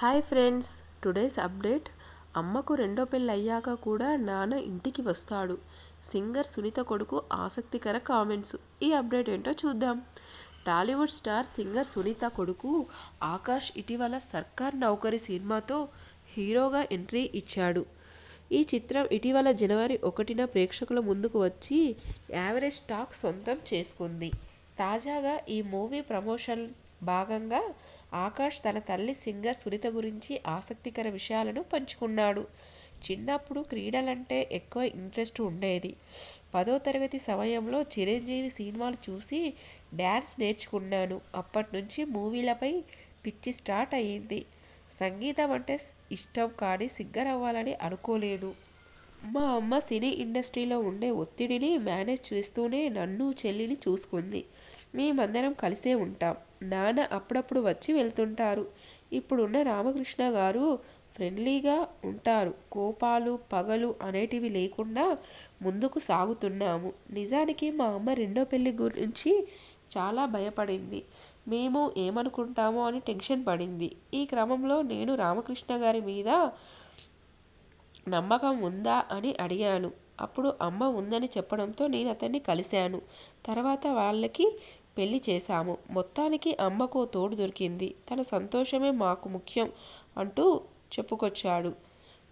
Hi friends today's update. అమ్మకు రెండో పెళ్ళి అయ్యాక కూడా నాన్న ఇంటికి వస్తాడు. సింగర్ సునీత కొడుకు ఆసక్తికర కామెంట్స్. ఈ అప్డేట్ ఏంటో చూద్దాం. టాలీవుడ్ స్టార్ సింగర్ సునీత కొడుకు ఆకాష్ ఇటీవల సర్కార్ నౌకరి సినిమాతో హీరోగా ఎంట్రీ ఇచ్చాడు. ఈ చిత్రం ఇటీవల జనవరి ఒకటిన ప్రేక్షకుల ముందుకు వచ్చి యావరేజ్ టాక్ సొంతం చేసుకుంది. తాజాగా ఈ మూవీ ప్రమోషన్ భాగంగా ఆకాష్ తన తల్లి సింగర్ సునీత గురించి ఆసక్తికర విషయాలను పంచుకున్నాడు. చిన్నప్పుడు క్రీడలంటే ఎక్కువ ఇంట్రెస్ట్ ఉండేది. పదో తరగతి సమయంలో చిరంజీవి సినిమాలు చూసి డ్యాన్స్ నేర్చుకున్నాను. అప్పటి నుంచి మూవీలపై పిచ్చి స్టార్ట్ అయ్యింది. సంగీతం అంటే ఇష్టం కానీ సింగర్ అవ్వాలని అనుకోలేదు. మా అమ్మ సినీ ఇండస్ట్రీలో ఉండే ఒత్తిడిని మేనేజ్ చేస్తూనే నన్ను చెల్లిని చూసుకుంది. మేమందరం కలిసే ఉంటాం. నాన్న అప్పుడప్పుడు వచ్చి వెళ్తుంటారు. ఇప్పుడున్న రామకృష్ణ గారు ఫ్రెండ్లీగా ఉంటారు. కోపాలు పగలు అనేటివి లేకుండా ముందుకు సాగుతున్నాము. నిజానికి మా అమ్మ రెండో పెళ్ళి గురించి చాలా భయపడింది. మేము ఏమనుకుంటామో అని టెన్షన్ పడింది. ఈ క్రమంలో నేను రామకృష్ణ గారి మీద నమ్మకం ఉందా అని అడిగాను. అప్పుడు అమ్మ ఉందని చెప్పడంతో నేను అతన్ని కలిశాను. తర్వాత వాళ్ళకి పెళ్ళి చేశాము. మొత్తానికి అమ్మకు తోడు దొరికింది. తన సంతోషమే మాకు ముఖ్యం అంటూ చెప్పుకొచ్చాడు.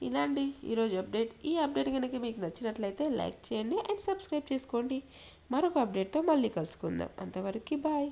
ఇలాంటి ఈరోజు అప్డేట్. ఈ అప్డేట్ కనుక మీకు నచ్చినట్లయితే లైక్ చేయండి అండ్ సబ్స్క్రైబ్ చేసుకోండి. మరొక అప్డేట్తో మళ్ళీ కలుసుకుందాం. అంతవరకు బాయ్.